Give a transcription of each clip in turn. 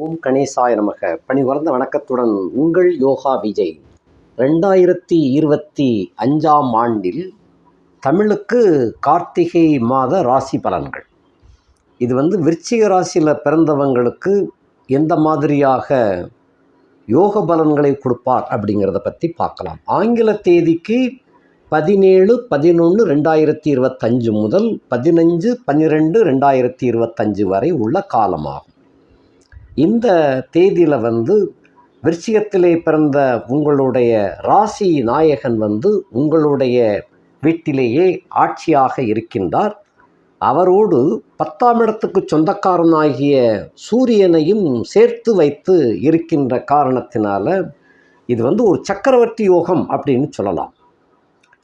ஓம் கணேசாய நமக. பணிவர்ந்த வணக்கத்துடன் உங்கள் யோகா விஜய். ரெண்டாயிரத்தி இருபத்தி அஞ்சாம் ஆண்டில் தமிழுக்கு கார்த்திகை மாத ராசி பலன்கள். இது வந்து விருச்சிக ராசியில் பிறந்தவங்களுக்கு எந்த மாதிரியாக யோக பலன்களை கொடுப்பார் அப்படிங்கிறத பற்றி பார்க்கலாம். ஆங்கில தேதிக்கு பதினேழு பதினொன்று ரெண்டாயிரத்தி இருபத்தஞ்சு முதல் பதினஞ்சு பன்னிரெண்டு ரெண்டாயிரத்தி இருபத்தஞ்சு வரை உள்ள காலமாகும். இந்த தேதியில் வந்து விருச்சிகத்திலே பிறந்த உங்களுடைய ராசி நாயகன் வந்து உங்களுடைய வீட்டிலேயே ஆட்சியாக இருக்கின்றார். அவரோடு பத்தாம் இடத்துக்கு சொந்தக்காரனாகிய சூரியனையும் சேர்த்து வைத்து இருக்கின்ற காரணத்தினால இது வந்து ஒரு சக்கரவர்த்தி யோகம் அப்படின்னு சொல்லலாம்.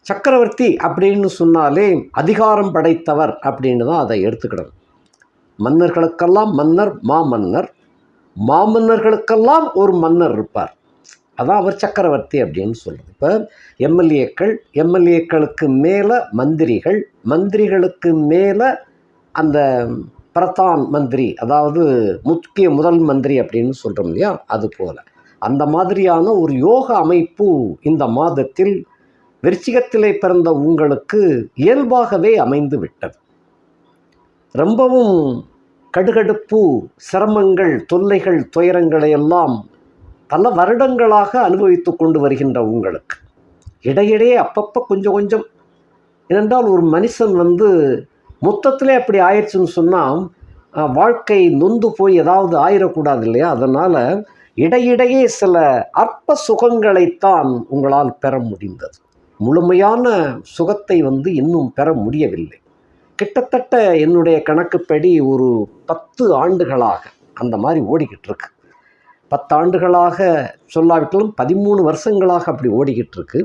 சக்கரவர்த்தி அப்படின்னு சொன்னாலே அதிகாரம் படைத்தவர் அப்படின்னு தான் அதை எடுத்துக்கிடணும். மன்னர்களுக்கெல்லாம் மன்னர் மாமன்னர் மாமன்னர்களுக்கெல்லாம் ஒரு மன்னர் இருப்பார். அதான் அவர் சக்கரவர்த்தி அப்படின்னு சொல்லுது இப்போ எம்எல்ஏக்கள் எம்எல்ஏக்களுக்கு மேலே மந்திரிகள் மந்திரிகளுக்கு மேலே அந்த பிரதான் மந்திரி அதாவது முக்கிய முதல் மந்திரி அப்படின்னு சொல்கிறோம் இல்லையா? அது போல். அந்த மாதிரியான ஒரு யோக அமைப்பு இந்த மாதத்தில் விருச்சிகத்திலே பிறந்த உங்களுக்கு இயல்பாகவே அமைந்து விட்டது. ரொம்பவும் கடுகடுப்பு சிரமங்கள் தொல்லைகள் துயரங்களை எல்லாம் பல வருடங்களாக அனுபவித்து கொண்டு வருகின்ற உங்களுக்கு. இடையிடையே அப்பப்போ கொஞ்சம் கொஞ்சம். ஏனென்றால் ஒரு மனுஷன் வந்து மொத்தத்திலே அப்படி ஆயிடுச்சுன்னு சொன்னால் வாழ்க்கை நொந்து போய் ஏதாவது ஆயிடக்கூடாது இல்லையா? அதனால் இடையிடையே சில அற்ப சுகங்களைத்தான் உங்களால் பெற முடிந்தது. முழுமையான சுகத்தை வந்து இன்னும் பெற முடியவில்லை. கிட்டத்தட்ட என்னுடைய கணக்குப்படி ஒரு பத்து ஆண்டுகளாக அந்த மாதிரி ஓடிக்கிட்டு இருக்கு பத்தாண்டுகளாக சொல்லாவிட்டாலும் பதிமூணு வருஷங்களாக அப்படி ஓடிக்கிட்டு இருக்கு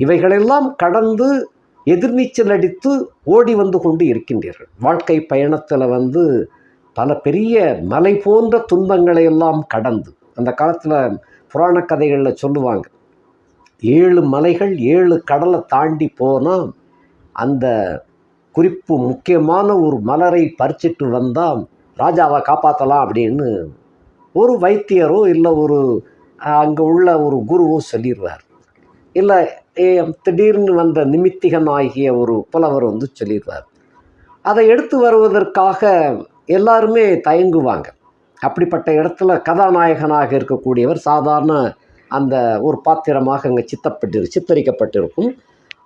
இவைகளெல்லாம் கடந்து எதிர்நீச்சல் அடித்து ஓடி வந்து கொண்டு இருக்கின்றீர்கள். வாழ்க்கை பயணத்தில் வந்து பல பெரிய மலை போன்ற துன்பங்களை எல்லாம் கடந்து அந்த காலத்தில் புராண கதைகளில் சொல்லுவாங்க ஏழு மலைகள் ஏழு கடலை தாண்டி போனால் அந்த குறிப்பு முக்கியமான ஒரு மலரை பறிச்சிட்டு வந்தால் ராஜாவை காப்பாற்றலாம் அப்படின்னு ஒரு வைத்தியரோ இல்லை ஒரு அங்கே உள்ள ஒரு குருவோ சொல்லிடுவார். இல்லை திடீர்னு வந்த நிமித்திகன் ஆகிய ஒரு புலவர் வந்து சொல்லிடுவார். அதை எடுத்து வருவதற்காக எல்லாருமே தயங்குவாங்க. அப்படிப்பட்ட இடத்துல கதாநாயகனாக இருக்கக்கூடியவர் சாதாரண அந்த ஒரு பாத்திரமாக அங்கே சித்தப்பட்டு சித்தரிக்கப்பட்டிருக்கும்.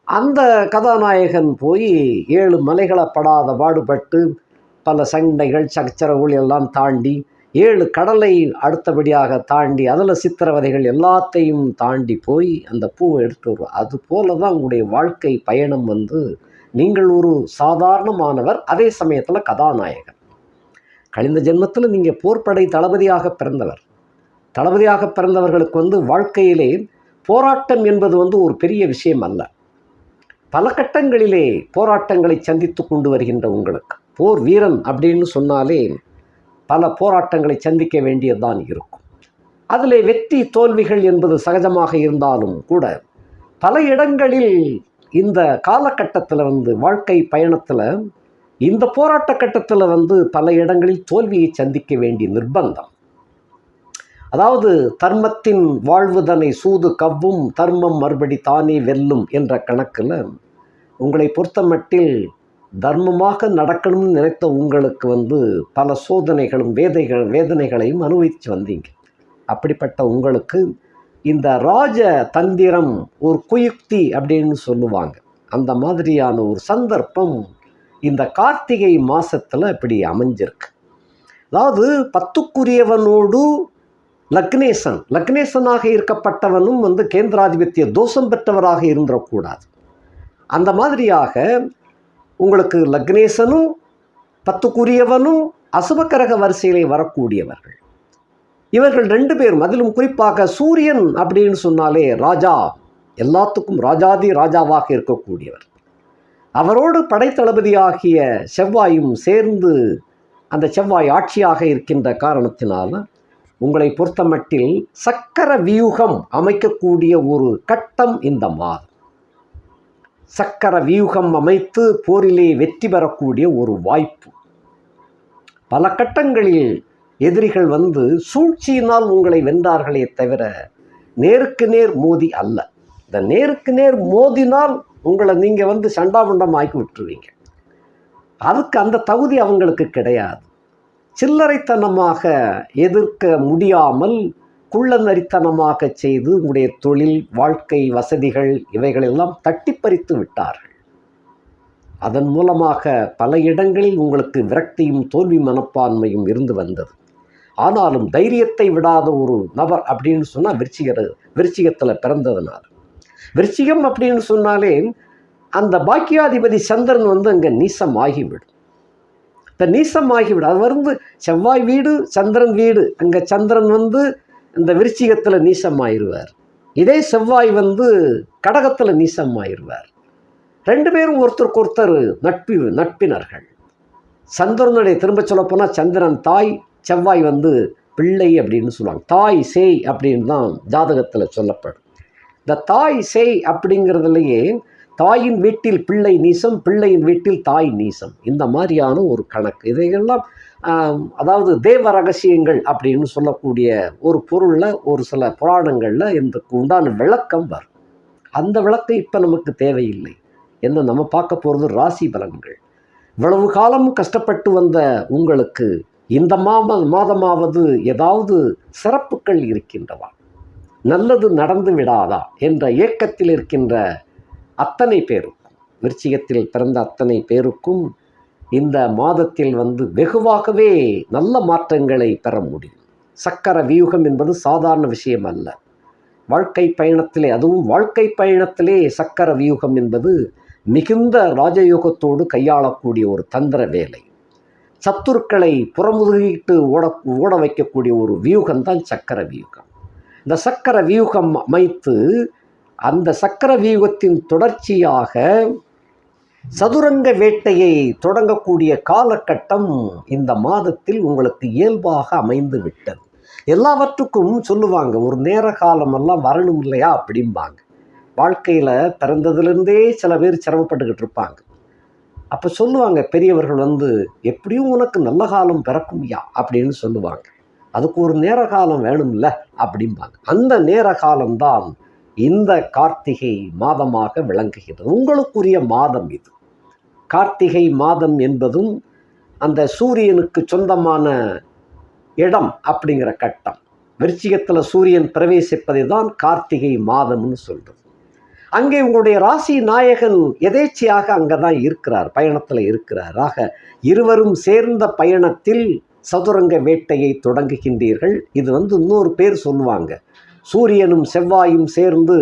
அந்த கதாநாயகன் போய் ஏழு மலைகளை படாத பாடுபட்டு பல சண்டைகள் சச்சரவுகள் எல்லாம் தாண்டி ஏழு கடலை அடுத்தபடியாக தாண்டி அதில் சித்திரவதைகள் எல்லாத்தையும் தாண்டி போய் அந்த பூவை எடுத்து வருவோம் அது போல தான் உங்களுடைய வாழ்க்கை பயணம் வந்து நீங்கள் ஒரு சாதாரணமானவர் அதே சமயத்தில் கதாநாயகன் கழிந்த ஜென்மத்தில் நீங்கள் போர்ப்படை தளபதியாக பிறந்தவர். தளபதியாக பிறந்தவர்களுக்கு வந்து வாழ்க்கையிலே போராட்டம் என்பது வந்து ஒரு பெரிய விஷயம் அல்ல. பல கட்டங்களிலே போராட்டங்களை சந்தித்து கொண்டு வருகின்ற உங்களுக்கு. போர் வீரன் அப்படின்னு சொன்னாலே பல போராட்டங்களை சந்திக்க வேண்டியதுதான் இருக்கும். அதில் வெற்றி தோல்விகள் என்பது சகஜமாக இருந்தாலும் கூட பல இடங்களில் இந்த காலகட்டத்தில் வந்து வாழ்க்கை பயணத்தில் இந்த போராட்ட கட்டத்தில் வந்து பல இடங்களில் தோல்வியை சந்திக்க வேண்டிய நிர்பந்தம். அதாவது தர்மத்தின் வாழ்வுதனை சூது கவ்வும் தர்மம் மறுபடி தானே வெல்லும் என்ற கணக்கில் உங்களை பொறுத்தமட்டில் தர்மமாக நடக்கணும்னு நினைத்த உங்களுக்கு வந்து பல சோதனைகளும் வேதைகள் வேதனைகளையும் அனுபவித்து வந்தீங்க. அப்படிப்பட்ட உங்களுக்கு இந்த ராஜ தந்திரம் ஒரு குயுக்தி அப்படின்னு சொல்லுவாங்க. அந்த மாதிரியான ஒரு சந்தர்ப்பம் இந்த கார்த்திகை மாதத்தில் இப்படி அமைஞ்சிருக்கு. அதாவது பத்துக்குரியவனோடு லக்னேசன். லக்னேசனாக இருக்கப்பட்டவனும் வந்து கேந்திராதிபத்திய தோஷம் பெற்றவராக இருந்துடக்கூடாது. அந்த மாதிரியாக உங்களுக்கு லக்னேசனும் பத்துக்குரியவனும் அசுபக்கரக வரிசையிலே வரக்கூடியவர்கள். இவர்கள் ரெண்டு பேரும் அதிலும் குறிப்பாக சூரியன் அப்படின்னு சொன்னாலே ராஜா எல்லாத்துக்கும் ராஜாதி ராஜாவாக இருக்கக்கூடியவர். அவரோடு படைத்தளபதியாகிய செவ்வாயும் சேர்ந்து அந்த செவ்வாய் ஆட்சியாக இருக்கின்ற காரணத்தினால உங்களை பொறுத்தமட்டில் சக்கர வியூகம் அமைக்கக்கூடிய ஒரு கட்டம் இந்த மாதம். சக்கர வியூகம் அமைத்து போரிலே வெற்றி பெறக்கூடிய ஒரு வாய்ப்பு. பல கட்டங்களில் எதிரிகள் வந்து சூழ்ச்சியினால் உங்களை வென்றார்களே தவிர நேருக்கு நேர் மோதி அல்ல. இந்த நேருக்கு நேர் மோதினால் உங்களை நீங்கள் வந்து சண்டாபுண்டம் ஆக்கி விட்டுருவீங்க. அதுக்கு அந்த தகுதி அவங்களுக்கு கிடையாது. சில்லறைத்தனமாக எதிர்க்க முடியாமல் குள்ளநரித்தனமாக செய்து உடைய தொழில் வாழ்க்கை வசதிகள் இவைகளெல்லாம் தட்டி பறித்து விட்டார்கள். அதன் மூலமாக பல இடங்களில் உங்களுக்கு விரக்தியும் தோல்வி மனப்பான்மையும் இருந்து வந்தது. ஆனாலும் தைரியத்தை விடாத ஒரு நபர் அப்படின்னு சொன்னால் விருச்சிகர் விருச்சிகத்தில் பிறந்ததுனால. விருச்சிகம் அப்படின்னு சொன்னாலே அந்த பாக்கியாதிபதி சந்திரன் வந்து அங்கே நீசம் இப்போ இந்த நீசம் அது வந்து செவ்வாய் வீடு சந்திரன் வீடு. அங்கே சந்திரன் வந்து இந்த விருச்சிகத்தில் நீசம் இதே செவ்வாய் வந்து கடகத்தில் நீசம் ரெண்டு பேரும் ஒருத்தருக்கு ஒருத்தர் நட்பு நட்பினர்கள். சந்திரனுடைய திரும்ப சொல்லப்போனால் சந்திரன் தாய் செவ்வாய் வந்து பிள்ளை அப்படின்னு சொல்லுவாங்க. தாய் சேய் அப்படின்னு தான் ஜாதகத்தில் சொல்லப்படும். இந்த தாய் சேய் அப்படிங்கிறதுலையே தாயின் வீட்டில் பிள்ளை நீசம் பிள்ளையின் வீட்டில் தாய் நீசம். இந்த மாதிரியான ஒரு கணக்கு. இதையெல்லாம் அதாவது தேவ ரகசியங்கள் அப்படின்னு சொல்லக்கூடிய ஒரு பொருளில் ஒரு சில புராணங்களில் இதுக்கு உண்டான விளக்கம் வரும். அந்த விளக்கம் இப்போ நமக்கு தேவையில்லை. என்ன நம்ம பார்க்க போகிறது ராசி பலன்கள். இவ்வளவு காலம் கஷ்டப்பட்டு வந்த உங்களுக்கு இந்த மாத மாதமாவது ஏதாவது சிறப்புகள் இருக்கின்றதா? நல்லது நடந்து விடாதா? என்ற ஏக்கத்தில் இருக்கின்ற அத்தனை பேருக்கும் விருச்சிகத்தில் பிறந்த அத்தனை பேருக்கும் இந்த மாதத்தில் வந்து வெகுவாகவே நல்ல மாற்றங்களை பெற முடியும். சக்கர வியூகம் என்பது சாதாரண விஷயம் அல்ல. வாழ்க்கை பயணத்திலே அதுவும் வாழ்க்கை பயணத்திலே சக்கர வியூகம் என்பது மிகுந்த ராஜயோகத்தோடு கையாளக்கூடிய ஒரு தந்திர வேலை. சத்துருக்களை புறமுதுகிட்டு ஓட ஓட வைக்கக்கூடிய ஒரு வியூகம் தான் சக்கர வியூகம். இந்த சக்கர வியூகம் அமைத்து அந்த சக்கர வியூகத்தின் தொடர்ச்சியாக சதுரங்க வேட்டையை தொடங்கக்கூடிய காலகட்டம் இந்த மாதத்தில் உங்களுக்கு இயல்பாக அமைந்து விட்டது. எல்லாவற்றுக்கும் சொல்லுவாங்க ஒரு நேர காலமெல்லாம் வரணும் இல்லையா? அப்படிம்பாங்க. வாழ்க்கையில் பிறந்ததுலேருந்தே சில பேர் சிரமப்பட்டுக்கிட்டு இருப்பாங்க. அப்போ சொல்லுவாங்க பெரியவர்கள் வந்து எப்படியும் உனக்கு நல்ல காலம் பிறக்கும்யா? அப்படின்னு சொல்லுவாங்க. அதுக்கு ஒரு நேர காலம் வேணும்ல? அப்படிம்பாங்க. அந்த நேர காலம்தான் இந்த கார்த்திகை மாதமாக விளங்குகிறது. உங்களுக்குரிய மாதம் இது. கார்த்திகை மாதம் என்பதும் அந்த சூரியனுக்கு சொந்தமான இடம் அப்படிங்கிற கட்டம். விருச்சிகத்தில் சூரியன் பிரவேசிப்பதை தான் கார்த்திகை மாதம்னு சொல்கிறது அங்கே உங்களுடைய ராசி நாயகன் எதேச்சியாக அங்கே தான் இருக்கிறார் பயணத்தில் இருக்கிறார். ஆக இருவரும் சேர்ந்த பயணத்தில் சதுரங்க வேட்டையை தொடங்குகின்றீர்கள். இது வந்து இன்னொரு பேர் சொல்லுவாங்க. சூரியனும் செவ்வாயும் சேர்ந்து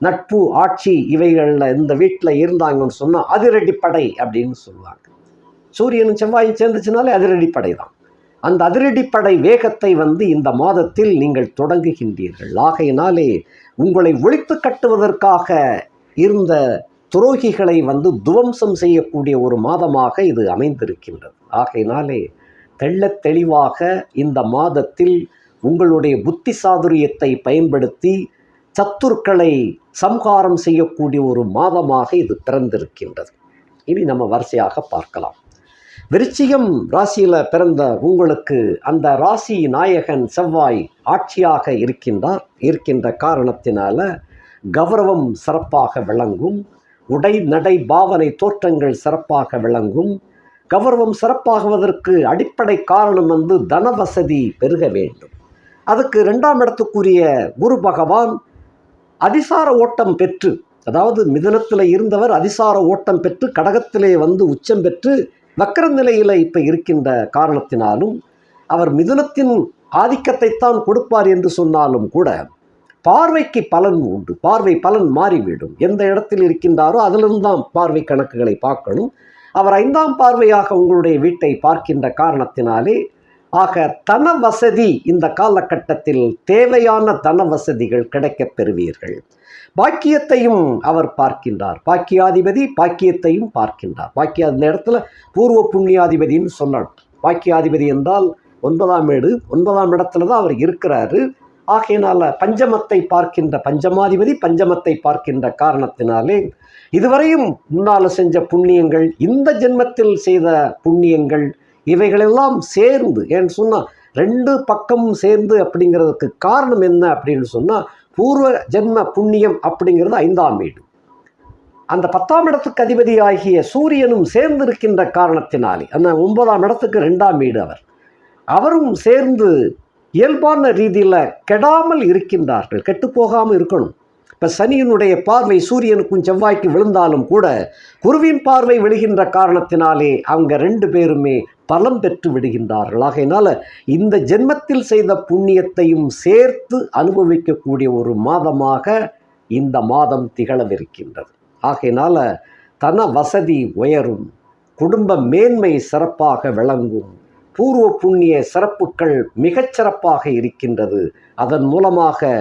நட்பு ஆட்சி இவைகளில் இந்த வீட்டில் இருந்தாங்கன்னு சொன்னால் அதிரடிப்படை அப்படின்னு சொல்லுவாங்க. சூரியனும் செவ்வாயும் சேர்ந்துச்சுனாலே அதிரடிப்படை தான் அந்த அதிரடிப்படை வேகத்தை வந்து இந்த மாதத்தில் நீங்கள் தொடங்குகின்றீர்கள். ஆகையினாலே உங்களை ஒழித்து கட்டுவதற்காக இருந்த துரோகிகளை வந்து துவம்சம் செய்யக்கூடிய ஒரு மாதமாக இது அமைந்திருக்கின்றது. ஆகையினாலே தெள்ளத் தெளிவாக இந்த மாதத்தில் உங்களுடைய புத்தி சாதுரியத்தை பயன்படுத்தி சத்துருக்களை சம்ஹாரம் செய்யக்கூடிய ஒரு மாதமாக இது பிறந்திருக்கின்றது. இனி நம்ம வரிசையாக பார்க்கலாம். விருச்சிகம் ராசியில் பிறந்த உங்களுக்கு அந்த ராசி நாயகன் செவ்வாய் ஆட்சியாக இருக்கின்றார். இருக்கின்ற காரணத்தினால கௌரவம் சிறப்பாக விளங்கும். உடை நடை பாவனை தோற்றங்கள் சிறப்பாக விளங்கும். கௌரவம் சிறப்பாகுவதற்கு அடிப்படை காரணம் வந்து தன வசதி பெருக வேண்டும். அதுக்கு ரெண்டாம் இடத்துக்குரிய குரு பகவான் அதிசார ஓட்டம் பெற்று அதாவது மிதனத்தில் இருந்தவர் அதிசார ஓட்டம் பெற்று கடகத்திலே வந்து உச்சம் பெற்று வக்கர நிலையில் இப்போ இருக்கின்ற காரணத்தினாலும் அவர் மிதுனத்தின் ஆதிக்கத்தைத்தான் கொடுப்பார் என்று சொன்னாலும் கூட பார்வைக்கு பலன் உண்டு. பார்வை பலன் மாறிவிடும். எந்த இடத்தில் இருக்கின்றாரோ அதிலிருந்து தான் பார்வை கணக்குகளை பார்க்கணும். அவர் ஐந்தாம் பார்வையாக உங்களுடைய வீட்டை பார்க்கின்ற காரணத்தினாலே ஆக தன வசதி இந்த காலகட்டத்தில் தேவையான தன வசதிகள் கிடைக்கப் பெறுவீர்கள். பாக்கியத்தையும் அவர் பார்க்கின்றார். பாக்கியாதிபதி பாக்கியத்தையும் பார்க்கின்றார். பாக்கிய அந்த இடத்துல பூர்வ புண்ணியாதிபதின்னு சொல்லணும் பாக்கியாதிபதி என்றால் ஒன்பதாம் வீடு ஒன்பதாம் இடத்துல தான் அவர் இருக்கிறாரு. ஆகையினால பஞ்சமத்தை பார்க்கின்ற பஞ்சமாதிபதி பஞ்சமத்தை பார்க்கின்ற காரணத்தினாலே இதுவரையும் முன்னால் செஞ்ச புண்ணியங்கள் இந்த ஜென்மத்தில் செய்த புண்ணியங்கள் இவைகளெல்லாம் சேர்ந்து ஏன்னு சொன்னால் ரெண்டு பக்கமும் சேர்ந்து அப்படிங்கிறதுக்கு காரணம் என்ன அப்படின்னு சொன்னால் பூர்வ ஜென்ம புண்ணியம் அப்படிங்கிறது ஐந்தாம் வீடு. அந்த பத்தாம் இடத்துக்கு அதிபதி ஆகிய சூரியனும் சேர்ந்திருக்கின்ற காரணத்தினாலே அந்த ஒன்பதாம் இடத்துக்கு ரெண்டாம் வீடு அவர். அவரும் சேர்ந்து இயல்பான ரீதியில் கெடாமல் இருக்கின்றார்கள் கெட்டுப்போகாமல் இருக்கணும். இப்போ சனியினுடைய பார்வை சூரியனுக்கும் செவ்வாய்க்கு விழுந்தாலும் கூட குருவின் பார்வை விழுகின்ற காரணத்தினாலே அவங்க ரெண்டு பேருமே பலம் பெற்று விடுகின்றார்கள். ஆகையினால இந்த ஜென்மத்தில் செய்த புண்ணியத்தையும் சேர்த்து அனுபவிக்கக்கூடிய ஒரு மாதமாக இந்த மாதம் திகழவிருக்கின்றது. ஆகையினால தன வசதி உயரும் குடும்ப மேன்மை சிறப்பாக விளங்கும் பூர்வ புண்ணிய சிறப்புகள் மிகச்சிறப்பாக இருக்கின்றது. அதன் மூலமாக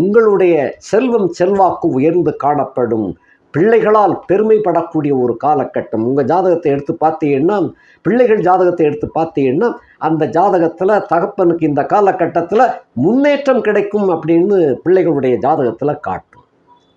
உங்களுடைய செல்வம் செல்வாக்கு உயர்ந்து காணப்படும் பிள்ளைகளால் பெருமைப்படக்கூடிய ஒரு காலகட்டம். உங்கள் ஜாதகத்தை எடுத்து பார்த்தீங்கன்னா பிள்ளைகள் ஜாதகத்தை எடுத்து பார்த்தீங்கன்னா அந்த ஜாதகத்தில் தகப்பனுக்கு இந்த காலகட்டத்தில் முன்னேற்றம் கிடைக்கும் அப்படின்னு பிள்ளைகளுடைய ஜாதகத்தில் காட்டும்.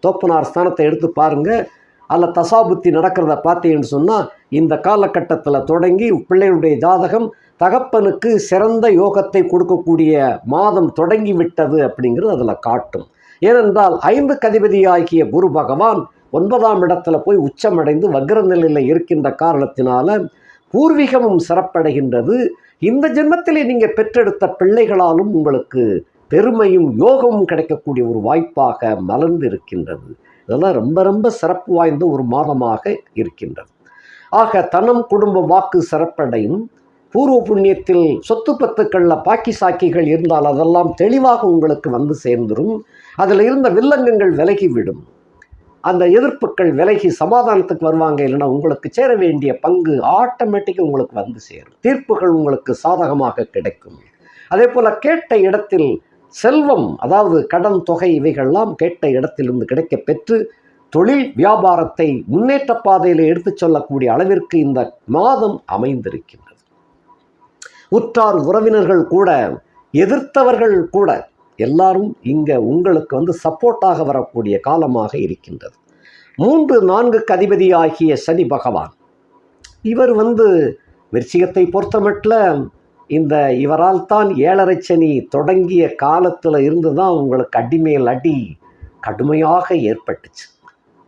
தோப்பனார் ஸ்தானத்தை எடுத்து பாருங்கள் அதில் தசாபுத்தி நடக்கிறத பார்த்தீங்கன்னு சொன்னால் இந்த காலகட்டத்தில் தொடங்கி பிள்ளைகளுடைய ஜாதகம் தகப்பனுக்கு சிறந்த யோகத்தை கொடுக்கக்கூடிய மாதம் தொடங்கி விட்டது அப்படிங்கிறது அதில் காட்டும். ஏனென்றால் ஐந்து கதிபதியாகிய குரு பகவான் ஒன்பதாம் இடத்துல போய் உச்சமடைந்து வக்ர நிலையில் இருக்கின்ற காரணத்தினால பூர்வீகமும் சிறப்படைகின்றது. இந்த ஜென்மத்திலே நீங்கள் பெற்றெடுத்த பிள்ளைகளாலும் உங்களுக்கு பெருமையும் யோகமும் கிடைக்கக்கூடிய ஒரு வாய்ப்பாக மலர்ந்து இருக்கின்றது இதெல்லாம் ரொம்ப ரொம்ப சிறப்பு வாய்ந்த ஒரு மாதமாக இருக்கின்றது. ஆக தனம் குடும்ப வாக்கு சிறப்படையும். பூர்வ புண்ணியத்தில் சொத்து பத்துக்களில் பாக்கி சாக்கிகள் இருந்தால் அதெல்லாம் தெளிவாக உங்களுக்கு வந்து சேர்ந்துடும் அதில் இருந்த வில்லங்கங்கள் விலகிவிடும். அந்த எதிர்ப்புகள் விலகி சமாதானத்துக்கு வருவாங்க. இல்லைன்னா உங்களுக்கு சேர வேண்டிய பங்கு ஆட்டோமேட்டிக்காக உங்களுக்கு வந்து சேரும். தீர்ப்புகள் உங்களுக்கு சாதகமாக கிடைக்கும். அதே போல் கேட்ட இடத்தில் செல்வம் அதாவது கடன் தொகை இவைகள்லாம் கேட்ட இடத்திலிருந்து கிடைக்க பெற்று தொழில் வியாபாரத்தை முன்னேற்ற பாதையில் எடுத்துச் சொல்லக்கூடிய அளவிற்கு இந்த மாதம் அமைந்திருக்கும் உற்றார் உறவினர்கள் கூட எதிர்த்தவர்கள் கூட எல்லாரும் இங்கே உங்களுக்கு வந்து சப்போர்ட்டாக வரக்கூடிய காலமாக இருக்கின்றது. மூன்று நான்கு கதிபதி ஆகிய சனி பகவான். இவர் வந்து விருச்சிகத்தை பொறுத்தமட்டில் இந்த இவரால் தான் ஏழரை சனி தொடங்கிய காலத்தில் இருந்து தான் உங்களுக்கு அடிமேல் அடி கடுமையாக ஏற்பட்டுச்சு.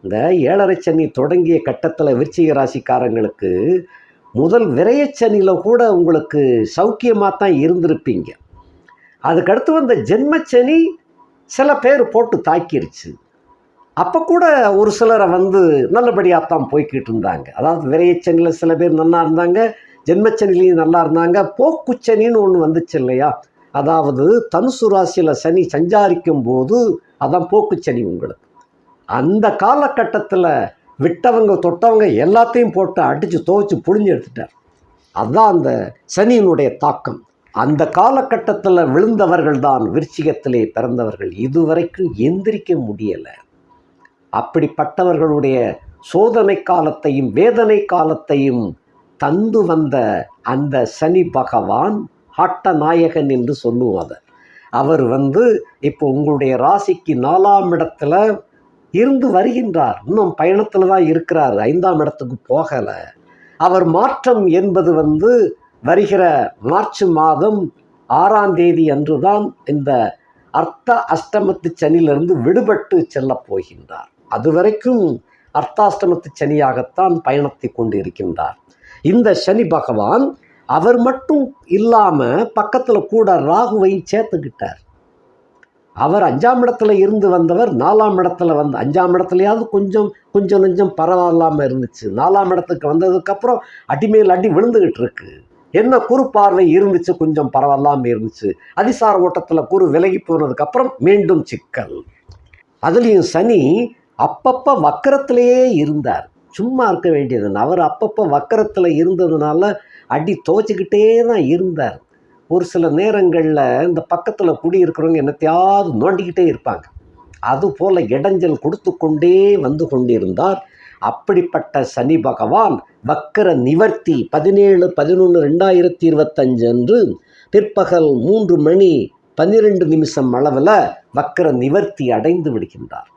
இந்த ஏழரை சனி தொடங்கிய கட்டத்தில் விருச்சிக ராசிக்காரங்களுக்கு முதல் விரையச்சனியில் கூட உங்களுக்கு சௌக்கியமாக தான் இருந்திருப்பீங்க. அதுக்கடுத்து வந்த ஜென்மச்சனி சில பேர் போட்டு தாக்கிருச்சு. அப்போ கூட ஒரு சிலரை வந்து நல்லபடியாக தான் போய்கிட்டு இருந்தாங்க. அதாவது விரையச்சனியில் சில பேர் நல்லா இருந்தாங்க ஜென்மச்சனிலையும் நல்லா இருந்தாங்க போக்குச்சனின்னு ஒன்று வந்துச்சு இல்லையா? அதாவது தனுசு ராசியில் சனி சஞ்சாரிக்கும் போது அதான் போக்குச்சனி உங்களுக்கு. அந்த காலகட்டத்தில் விட்டவங்க தொட்டவங்க எல்லாத்தையும் போட்டு அடித்து துவைச்சு புழிஞ்சு எடுத்துட்டார். அதுதான் அந்த சனியினுடைய தாக்கம். அந்த காலகட்டத்தில் விழுந்தவர்கள் தான் விருச்சிகத்திலே பிறந்தவர்கள். இதுவரைக்கும் எந்திரிக்க முடியலை. அப்படிப்பட்டவர்களுடைய சோதனை காலத்தையும் வேதனை காலத்தையும் தந்து வந்த அந்த சனி பகவான் ஹட்டநாயகன் என்று சொல்லுவோம் அதை அவர் வந்து இப்போ உங்களுடைய ராசிக்கு நாலாம் இடத்துல இருந்து வருகின்றார். இன்னும் பயணத்தில் தான் இருக்கிறார். ஐந்தாம் இடத்துக்கு போகலை. அவர் மாற்றம் என்பது வந்து வருகிற மார்ச் மாதம் ஆறாம் தேதி அன்று தான் இந்த அர்த்த அஷ்டமத்து சனியிலிருந்து விடுபட்டு செல்லப் போகின்றார். அதுவரைக்கும் அர்த்தாஷ்டமத்து சனியாகத்தான் பயணத்தை கொண்டு இருக்கின்றார் இந்த சனி பகவான் அவர் மட்டும் இல்லாமல் பக்கத்தில் கூட ராகுவையும் சேர்த்துக்கிட்டார். அவர் அஞ்சாம் இடத்துல இருந்து வந்தவர் நாலாம் இடத்துல வந்து அஞ்சாம் இடத்துலையாவது கொஞ்சம் கொஞ்சம் கொஞ்சம் பரவாயில்லாமல் இருந்துச்சு. நாலாம் இடத்துக்கு வந்ததுக்கப்புறம் அடிமேல் அடி விழுந்துக்கிட்டு இருக்கு. என்ன குறு பார்வை இருந்துச்சு கொஞ்சம் பரவாயில்லாமல் இருந்துச்சு. அதிசார ஓட்டத்தில் குறு விலகி போனதுக்கப்புறம் மீண்டும் சிக்கல். அதுலேயும் சனி அப்பப்போ வக்கரத்திலேயே இருந்தார். சும்மா இருக்க வேண்டியது அவர் அப்பப்போ வக்கரத்தில் இருந்ததுனால அடி துவச்சிக்கிட்டே தான் இருந்தார். ஒரு சில நேரங்களில் இந்த பக்கத்தில் குடியிருக்கிறவங்க என்னத்தையாவது நோண்டிக்கிட்டே இருப்பாங்க. அதுபோல் இடைஞ்சல் கொடுத்து கொண்டே வந்து கொண்டிருந்தார். அப்படிப்பட்ட சனி பகவான் வக்கர நிவர்த்தி பதினேழு பதினொன்று ரெண்டாயிரத்தி இருபத்தஞ்சு அன்று பிற்பகல் மூன்று மணி பன்னிரெண்டு நிமிஷம் அளவில் வக்கர நிவர்த்தி அடைந்து விடுகின்றார்.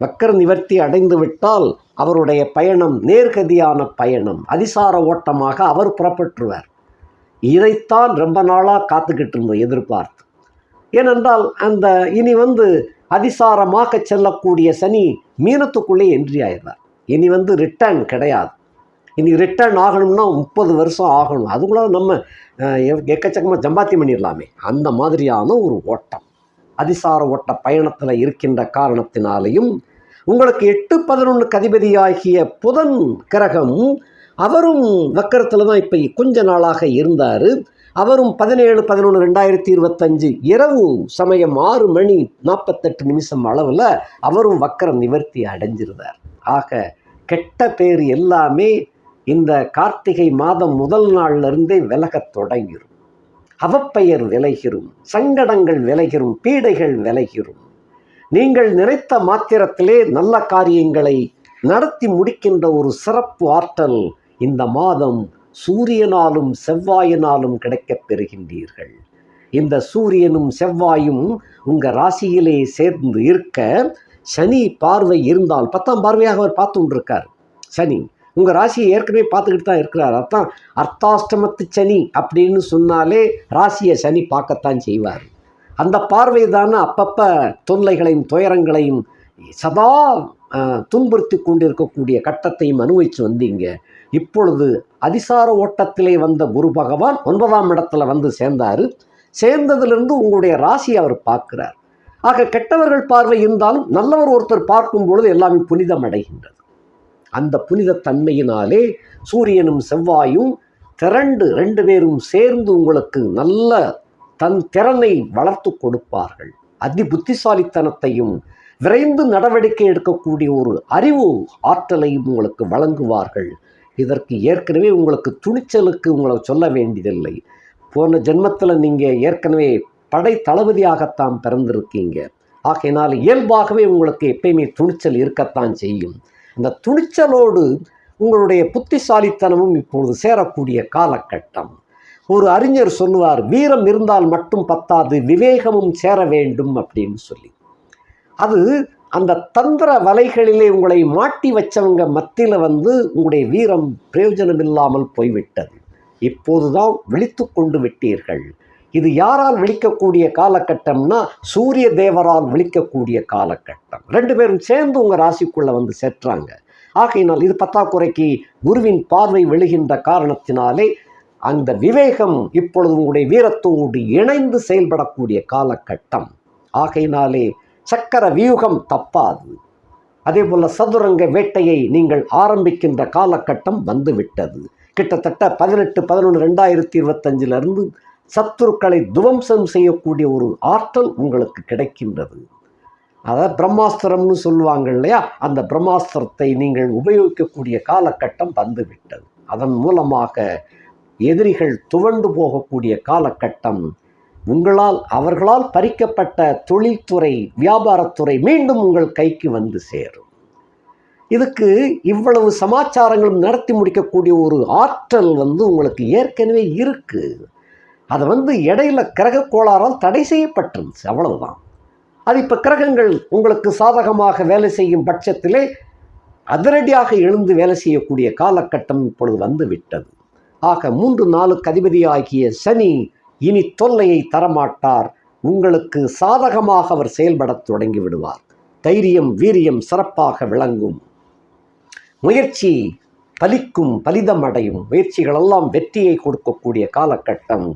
வக்கர நிவர்த்தி அடைந்து விட்டால் அவருடைய பயணம் நேர்கதியான பயணம் அதிசார ஓட்டமாக அவர் புறப்பட்டுருவார். இதைத்தான் ரொம்ப நாளாக காத்துக்கிட்டு இருந்தோம் எதிர்பார்த்து ஏனென்றால் அந்த இனி வந்து அதிசாரமாக செல்லக்கூடிய சனி மீனத்துக்குள்ளே என்ட்ரி ஆயிடுறார். இனி வந்து ரிட்டர்ன் கிடையாது. இனி ரிட்டர்ன் ஆகணும்னா முப்பது வருஷம் ஆகணும். அதுக்குள்ள நம்ம எக்கச்சக்கமாக ஜம்பாத்தி பண்ணிடலாமே. அந்த மாதிரியான ஒரு ஓட்டம். அதிசார ஓட்ட பயணத்தில் இருக்கின்ற காரணத்தினாலையும் உங்களுக்கு எட்டு பதினொன்று கதிபதியாகிய புதன் கிரகம் அவரும் வக்கரத்தில் தான் இப்போ கொஞ்ச நாளாக இருந்தார். அவரும் பதினேழு பதினொன்று ரெண்டாயிரத்தி இருபத்தஞ்சு இரவு சமயம் ஆறு மணி நாற்பத்தெட்டு நிமிஷம் அளவில் அவரும் வக்கரம் நிவர்த்தி அடைஞ்சிருந்தார். ஆக கெட்ட பேர் எல்லாமே இந்த கார்த்திகை மாதம் முதல் நாள்ல இருந்தே விலகத் தொடங்கிரும். அவப்பெயர் விலகிரும் சங்கடங்கள் விலகிரும் பீடைகள் விலகிரும். நீங்கள் நினைத்த மாத்திரத்திலே நல்ல காரியங்களை நடத்தி முடிக்கின்ற ஒரு சிறப்பு ஆற்றல் இந்த மாதம் சூரியனாலும் செவ்வாயினாலும் கிடைக்கப் பெறுகின்றீர்கள். இந்த சூரியனும் செவ்வாயும் உங்கள் ராசியிலே சேர்ந்து இருக்க சனி பார்வை இருந்தால் பத்தாம் பார்வையாக அவர் பார்த்து கொண்டிருக்கார் சனி உங்கள் ராசியை ஏற்கனவே பார்த்துக்கிட்டு தான் இருக்கிறார். அதான் அர்த்தாஷ்டமத்து சனி அப்படின்னு சொன்னாலே ராசியை சனி பார்க்கத்தான் செய்வார். அந்த பார்வை தானே அப்பப்போ தொல்லைகளையும் துயரங்களையும் சதா துன்புறுத்தி கொண்டிருக்கக்கூடிய கட்டத்தையும் அனுபவித்து வந்தீங்க. இப்பொழுது அதிசார ஓட்டத்திலே வந்த குரு பகவான் ஒன்பதாம் இடத்துல வந்து சேர்ந்தார். சேர்ந்ததிலிருந்து உங்களுடைய ராசி அவர் பார்க்கிறார். ஆக கெட்டவர்கள் பார்வை இருந்தாலும் நல்லவர் ஒருத்தர் பார்க்கும் பொழுது எல்லாமே புனிதம் அடைகின்றது அந்த புனித தன்மையினாலே சூரியனும் செவ்வாயும் திரண்டு ரெண்டு பேரும் சேர்ந்து உங்களுக்கு நல்ல தன் திறனை வளர்த்து கொடுப்பார்கள். அதி புத்திசாலித்தனத்தையும் விரைந்து நடவடிக்கை எடுக்கக்கூடிய ஒரு அறிவு ஆற்றலையும் உங்களுக்கு வழங்குவார்கள். இதற்கு ஏற்கனவே உங்களுக்கு துணிச்சலுக்கு உங்களை சொல்ல வேண்டியதில்லை. போன ஜென்மத்தில் நீங்கள் ஏற்கனவே படை தளபதியாகத்தான் பிறந்திருக்கீங்க. ஆகையினால் இயல்பாகவே உங்களுக்கு எப்பயுமே துணிச்சல் இருக்கத்தான் செய்யும். இந்த துணிச்சலோடு உங்களுடைய புத்திசாலித்தனமும் இப்பொழுது சேரக்கூடிய காலகட்டம். ஒரு அறிஞர் சொல்லுவார் வீரம் இருந்தால் மட்டும் பத்தாது விவேகமும் சேர வேண்டும் அப்படின்னு சொல்லி. அது அந்த தந்திர வலைகளிலே உங்களை மாட்டி வச்சவங்க மத்தியில் வந்து உங்களுடைய வீரம் பிரயோஜனம் இல்லாமல் போய்விட்டது. இப்போதுதான் விழித்து கொண்டு விட்டீர்கள். இது யாரால் விழிக்கக்கூடிய காலகட்டம்னா சூரிய தேவரால் விழிக்கக்கூடிய காலகட்டம். ரெண்டு பேரும் சேர்ந்து உங்கள் ராசிக்குள்ளே வந்து செற்றாங்க ஆகையினால் இது பத்தாக்குறைக்கு குருவின் பார்வை விழுகின்ற காரணத்தினாலே அந்த விவேகம் இப்பொழுது உங்களுடைய வீரத்தோடு இணைந்து செயல்படக்கூடிய காலகட்டம். ஆகையினாலே சக்கர வியூகம் தப்பாது. அதே போல் சதுரங்க வேட்டையை நீங்கள் ஆரம்பிக்கின்ற காலகட்டம் வந்துவிட்டது. கிட்டத்தட்ட பதினெட்டு பதினொன்று ரெண்டாயிரத்தி இருபத்தஞ்சிலிருந்து சத்துருக்களை துவம்சம் செய்யக்கூடிய ஒரு ஆற்றல் உங்களுக்கு கிடைக்கின்றது. அதை பிரம்மாஸ்திரம்னு சொல்லுவாங்க இல்லையா? அந்த பிரம்மாஸ்திரத்தை நீங்கள் உபயோகிக்கக்கூடிய காலகட்டம் வந்துவிட்டது. அதன் மூலமாக எதிரிகள் துவண்டு போகக்கூடிய காலகட்டம் உங்களால் அவர்களால் பறிக்கப்பட்ட தொழில்துறை வியாபாரத்துறை மீண்டும் உங்கள் கைக்கு வந்து சேரும். இதுக்கு இவ்வளவு சமாச்சாரங்களும் நடத்தி முடிக்கக்கூடிய ஒரு ஆற்றல் வந்து உங்களுக்கு ஏற்கனவே இருக்குது அதை வந்து இடையில கிரக கோளாறால் தடை செய்யப்பட்டிருந்துச்சு அவ்வளவுதான். அது இப்போ கிரகங்கள் உங்களுக்கு சாதகமாக வேலை செய்யும் பட்சத்திலே அதிரடியாக எழுந்து வேலை செய்யக்கூடிய காலகட்டம் இப்பொழுது வந்து விட்டது. ஆக மூன்று நாளுக்கு அதிபதியாகிய சனி இனி தொல்லையை தரமாட்டார். உங்களுக்கு சாதகமாக அவர் செயல்படத் தொடங்கி விடுவார் தைரியம் வீரியம் சிறப்பாக விளங்கும். முயற்சி பலிக்கும் பலிதம் அடையும் முயற்சிகளெல்லாம் வெற்றியை கொடுக்கக்கூடிய காலகட்டம்.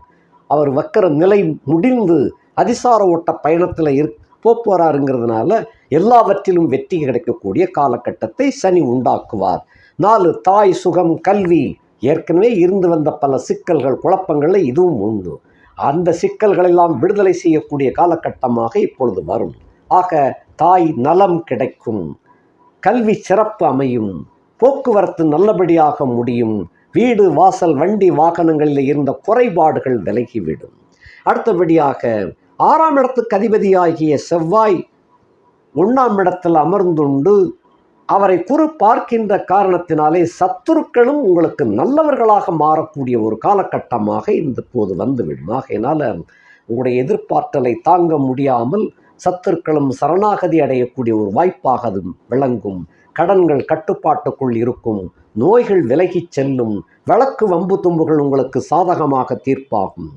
அவர் வக்கர நிலை முடிந்து அதிசார ஓட்ட பயணத்தில் இரு போறாருங்கிறதுனால எல்லாவற்றிலும் வெற்றி கிடைக்கக்கூடிய காலகட்டத்தை சனி உண்டாக்குவார். நாலு தாய் சுகம் கல்வி. ஏற்கனவே இருந்து வந்த பல சிக்கல்கள் குழப்பங்களில் இதுவும் உண்டு. அந்த சிக்கல்களெல்லாம் விடுதலை செய்யக்கூடிய காலகட்டமாக இப்பொழுது வரும். ஆக தாய் நலம் கிடைக்கும். கல்வி சிறப்பு அமையும். போக்குவரத்து நல்லபடியாக முடியும். வீடு வாசல் வண்டி வாகனங்களில் இருந்த குறைபாடுகள் விலகிவிடும். அடுத்தபடியாக ஆறாம் இடத்துக்கு அதிபதியாகிய செவ்வாய் ஒன்றாம் இடத்தில் அமர்ந்துண்டு அவரை குறு பார்க்கின்ற காரணத்தினாலே சத்துருக்களும் உங்களுக்கு நல்லவர்களாக மாறக்கூடிய ஒரு காலகட்டமாக இந்த போது வந்துவிடும். ஆகையினால் உங்களுடைய எதிர்பார்த்தலை தாங்க முடியாமல் சத்துருக்களும் சரணாகதி அடையக்கூடிய ஒரு வாய்ப்பாக அது விளங்கும். கடன்கள் கட்டுப்பாட்டுக்குள் இருக்கும். நோய்கள் விலகிச் செல்லும். வழக்கு வம்பு தும்புகள் உங்களுக்கு சாதகமாக தீர்ப்பாகும்.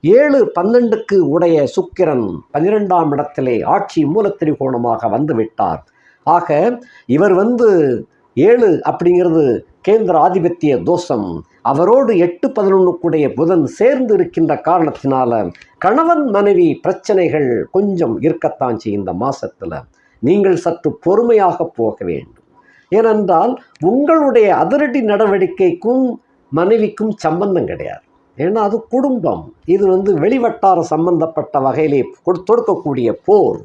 ஏழு பன்னெண்டுக்கு உடைய சுக்கிரன் பன்னிரெண்டாம் இடத்திலே ஆட்சி மூலத்திரிகோணமாக வந்து விட்டார் ஆக இவர் வந்து ஏழு அப்படிங்கிறது கேந்திர ஆதிபத்திய தோஷம். அவரோடு எட்டு பதினொன்றுக்குடைய புதன் சேர்ந்து இருக்கின்ற காரணத்தினால கணவன் மனைவி பிரச்சனைகள் கொஞ்சம் இருக்கத்தான் செய்யும் இந்த மாசத்துல. நீங்கள் சற்று பொறுமையாக போக வேண்டும். ஏனென்றால் உங்களுடைய அதிரடி நடவடிக்கைக்கும் மனைவிக்கும் சம்பந்தம் கிடையாது. ஏன்னா அது குடும்பம். இது வந்து வெளிவட்டார சம்பந்தப்பட்ட வகையிலே கொடு- தொடுக்கக்கூடிய போர்.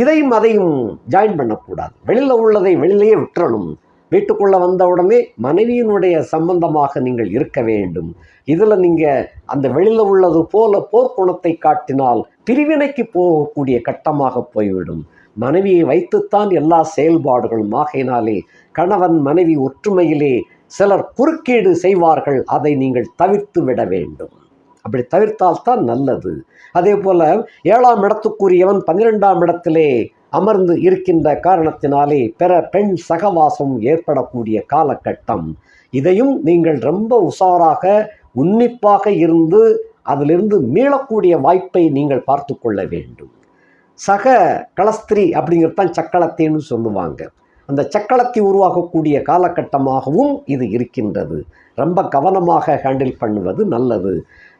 இதையும் அதையும் ஜாயின் பண்ணக்கூடாது. வெளியில் உள்ளதை வெளியிலேயே விட்டுறணும். வீட்டுக்குள்ளே வந்த உடனே மனைவியினுடைய சம்பந்தமாக நீங்கள் இருக்க வேண்டும். இதில் நீங்கள் அந்த வெளியில் உள்ளது போல போர்க்குணத்தை காட்டினால் பிரிவினைக்கு போகக்கூடிய கட்டமாக போய்விடும். மனைவியை வைத்துத்தான் எல்லா செயல்பாடுகளும். ஆகையினாலே கணவன் மனைவி ஒற்றுமையிலே சிலர் குறுக்கீடு செய்வார்கள். அதை நீங்கள் தவிர்த்து விட வேண்டும். அப்படி தவிர்த்தால்தான் நல்லது. அதே போல ஏழாம் இடத்துக்குரியவன் பன்னிரெண்டாம் இடத்திலே அமர்ந்து இருக்கின்ற காரணத்தினாலே பிற பெண் சகவாசம் ஏற்படக்கூடிய காலகட்டம். இதையும் நீங்கள் ரொம்ப உஷாராக உன்னிப்பாக இருந்து அதிலிருந்து மீளக்கூடிய வாய்ப்பை நீங்கள் பார்த்து கொள்ள வேண்டும். சக கலஸ்திரி அப்படிங்கிறது தான் சக்களத்தின்னு சொல்லுவாங்க. அந்த சக்களத்தை உருவாக்கக்கூடிய காலகட்டமாகவும் இது இருக்கின்றது. ரொம்ப கவனமாக ஹேண்டில் பண்ணுவது நல்லது.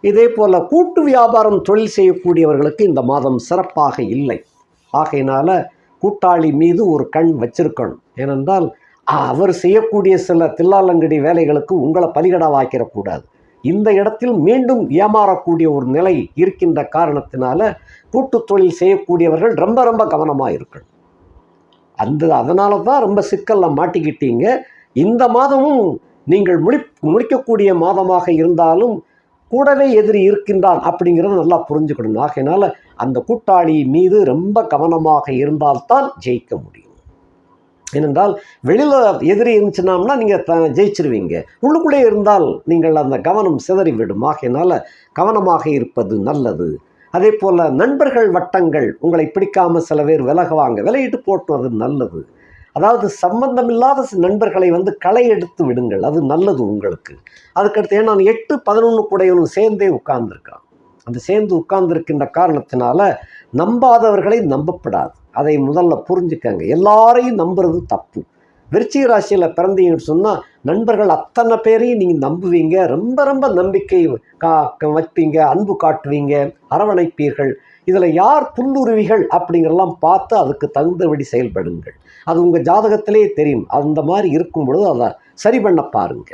இதே போல் கூட்டு வியாபாரம் தொழில் செய்யக்கூடியவர்களுக்கு இந்த மாதம் சிறப்பாக இல்லை. ஆகையினால் கூட்டாளி மீது ஒரு கண் வச்சிருக்கணும். ஏனென்றால் அவர் செய்யக்கூடிய சில தில்லாலங்கடி வேலைகளுக்கு உங்களை பலிகடாவாக்கிடக்கூடாது. இந்த இடத்தில் மீண்டும் ஏமாறக்கூடிய ஒரு நிலை இருக்கின்ற காரணத்தினால கூட்டு தொழில் செய்யக்கூடியவர்கள் ரொம்ப ரொம்ப கவனமாக இருக்கணும் அந்த அதனால தான் ரொம்ப சிக்கலில் மாட்டிக்கிட்டீங்க. இந்த மாதமும் நீங்கள் முடி முடிக்கக்கூடிய மாதமாக இருந்தாலும் கூடவே எதிரி இருக்கின்றான் அப்படிங்கிறத நல்லா புரிஞ்சுக்கணும். ஆகையினால அந்த கூட்டாளி மீது ரொம்ப கவனமாக இருந்தால்தான் ஜெயிக்க முடியும். ஏனென்றால் வெளியில் எதிரி இருந்துச்சுனாம்னா நீங்கள் த ஜெயிச்சிருவீங்க. உள்ளுக்குள்ளே இருந்தால் நீங்கள் அந்த கவனம் சிதறிவிடும். ஆகையினால கவனமாக இருப்பது நல்லது. அதே போல் நண்பர்கள் வட்டங்கள் உங்களை பிடிக்காமல் சில பேர் விலகுவாங்க. விலையிட்டு போட்டுவது நல்லது. அதாவது சம்பந்தமில்லாத நண்பர்களை வந்து களை எடுத்து விடுங்கள். அது நல்லது உங்களுக்கு. அதுக்கடுத்து ஏன்னா எட்டு பதினொன்று கூடையவனும் சேர்ந்தே உட்கார்ந்துருக்கான். அந்த சேர்ந்து உட்கார்ந்துருக்கின்ற காரணத்தினால நம்பாதவர்களை நம்பப்படாது. அதை முதல்ல புரிஞ்சுக்கங்க. எல்லாரையும் நம்புறது தப்பு. விருச்சிக ராசியில் பிறந்தீங்கன்னு சொன்னால் நண்பர்கள் அத்தனை பேரையும் நீங்கள் நம்புவீங்க. ரொம்ப ரொம்ப நம்பிக்கை கா வைப்பீங்க அன்பு காட்டுவீங்க அரவணைப்பீர்கள். இதில் யார் புல்லுருவிகள் அப்படிங்கிறலாம் பார்த்து அதுக்கு தகுந்தபடி செயல்படுங்கள். அது உங்கள் ஜாதகத்திலே தெரியும். அந்த மாதிரி இருக்கும் பொழுது அதை சரி பண்ண பாருங்க.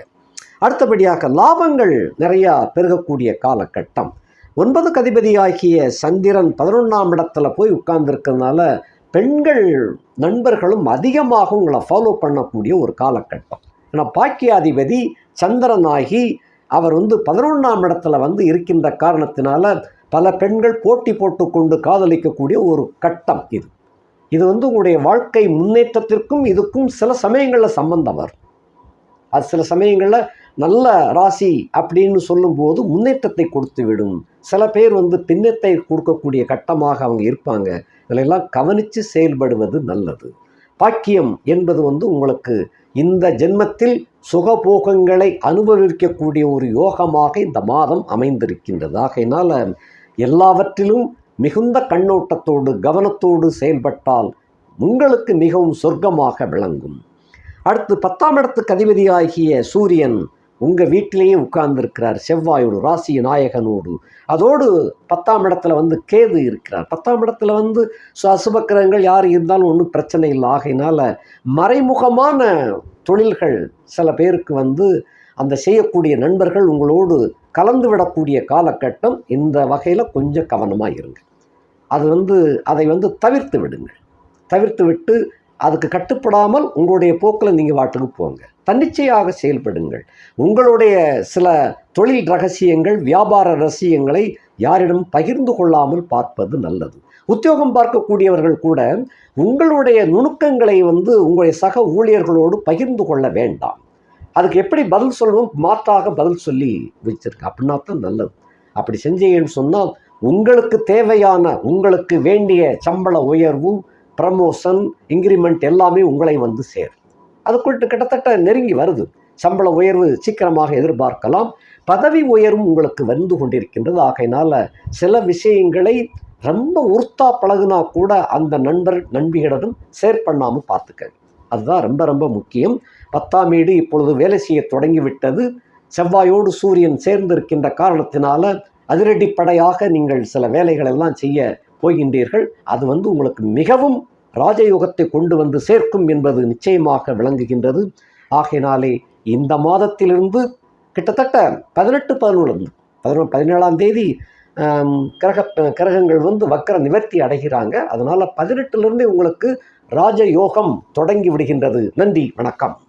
அடுத்தபடியாக லாபங்கள் நிறையா பெருகக்கூடிய காலகட்டம். ஒன்பது கதிபதியாகிய சந்திரன் பதினொன்றாம் இடத்துல போய் உட்கார்ந்துருக்கிறதுனால பெண்கள் நண்பர்களும் அதிகமாக உங்களை ஃபாலோ பண்ணக்கூடிய ஒரு காலகட்டம். ஏன்னா பாக்கியாதிபதி சந்திரனாகி அவர் வந்து பதினொன்றாம் இடத்துல வந்து இருக்கின்ற காரணத்தினால பல பெண்கள் போட்டி போட்டுக்கொண்டு காதலிக்கக்கூடிய ஒரு கட்டம் இது. இது வந்து உங்களுடைய வாழ்க்கை முன்னேற்றத்திற்கும் இதுக்கும் சில சமயங்களில் சம்பந்தம் வரும். அது சில சமயங்களில் நல்ல ராசி அப்படின்னு சொல்லும்போது முன்னேற்றத்தை கொடுத்து விடும். சில பேர் வந்து பின்னத்தை கொடுக்கக்கூடிய கட்டமாக அவங்க இருப்பாங்க. இதிலெல்லாம் கவனித்து செயல்படுவது நல்லது. பாக்கியம் என்பது வந்து உங்களுக்கு இந்த ஜென்மத்தில் சுகபோகங்களை அனுபவிக்கக்கூடிய ஒரு யோகமாக இந்த மாதம் அமைந்திருக்கின்றது. ஆகையினால் எல்லாவற்றிலும் மிகுந்த கண்ணோட்டத்தோடு கவனத்தோடு செயல்பட்டால் உங்களுக்கு மிகவும் சொர்க்கமாக விளங்கும். அடுத்து பத்தாம் இடத்துக்கு அதிபதியாகிய சூரியன் உங்கள் வீட்டிலேயே உட்கார்ந்திருக்கிறார் செவ்வாயோடு ராசி நாயகனோடு. அதோடு பத்தாம் இடத்துல வந்து கேது இருக்கிறார். பத்தாம் இடத்துல வந்து சு அசுபக்கிரகங்கள் யார் இருந்தாலும் ஒன்றும் பிரச்சனை இல்லை. ஆகையினால மறைமுகமான தொழில்கள் சில பேருக்கு வந்து அந்த செய்யக்கூடிய நண்பர்கள் உங்களோடு கலந்து விடக்கூடிய காலகட்டம் இந்த வகையில் கொஞ்சம் கவனமாக இருங்க. அது வந்து அதை வந்து தவிர்த்து விடுங்க தவிர்த்து விட்டு அதுக்கு கட்டுப்படாமல் உங்களுடைய போக்கில் நீங்கள் வாட்டுக்கு போங்க. தன்னிச்சையாக செயல்படுங்கள். உங்களுடைய சில தொழில் ரகசியங்கள் வியாபார ரகசியங்களை யாரிடம் பகிர்ந்து கொள்ளாமல் பார்ப்பது நல்லது. உத்தியோகம் பார்க்கக்கூடியவர்கள் கூட உங்களுடைய நுணுக்கங்களை வந்து உங்களுடைய சக ஊழியர்களோடு பகிர்ந்து கொள்ள வேண்டாம். அதுக்கு எப்படி பதில் சொல்லவும் மாற்றாக பதில் சொல்லி வச்சிருக்கு அப்படின்னா தான் நல்லது. அப்படி செஞ்சீங்கன்னு சொன்னால் உங்களுக்கு தேவையான உங்களுக்கு வேண்டிய சம்பள உயர்வு ப்ரமோஷன் இன்க்ரிமெண்ட் எல்லாமே உங்களை வந்து சேரும். அதுக்குள்ட்டு கிட்டத்தட்ட நெருங்கி வருது. சம்பள உயர்வு சீக்கிரமாக எதிர்பார்க்கலாம். பதவி உயர்வும் உங்களுக்கு வந்து கொண்டிருக்கின்றது. ஆகையினால சில விஷயங்களை ரொம்ப உர்த்தா பழகுனா கூட அந்த நண்பர் நண்பிகளிடம் ஷேர் பண்ணாமல் பார்த்துக்க அதுதான் ரொம்ப ரொம்ப முக்கியம். பத்தாம் வீடு இப்பொழுது வேலை செய்ய தொடங்கிவிட்டது. செவ்வாயோடு சூரியன் சேர்ந்திருக்கின்ற காரணத்தினால அதிரடிப்படையாக நீங்கள் சில வேலைகள் எல்லாம் செய்ய போகின்றீர்கள். அது வந்து உங்களுக்கு மிகவும் ராஜயோகத்தை கொண்டு வந்து சேர்க்கும் என்பது நிச்சயமாக விளங்குகின்றது. ஆகையினாலே இந்த மாதத்திலிருந்து கிட்டத்தட்ட பதினெட்டு பதினொன்று பதினொன்று பதினேழாம் தேதி கிரக கிரகங்கள் வந்து வக்கர நிவர்த்தி அடைகிறாங்க. அதனால் பதினெட்டுலேருந்தே உங்களுக்கு ராஜயோகம் தொடங்கி விடுகின்றது. நன்றி வணக்கம்.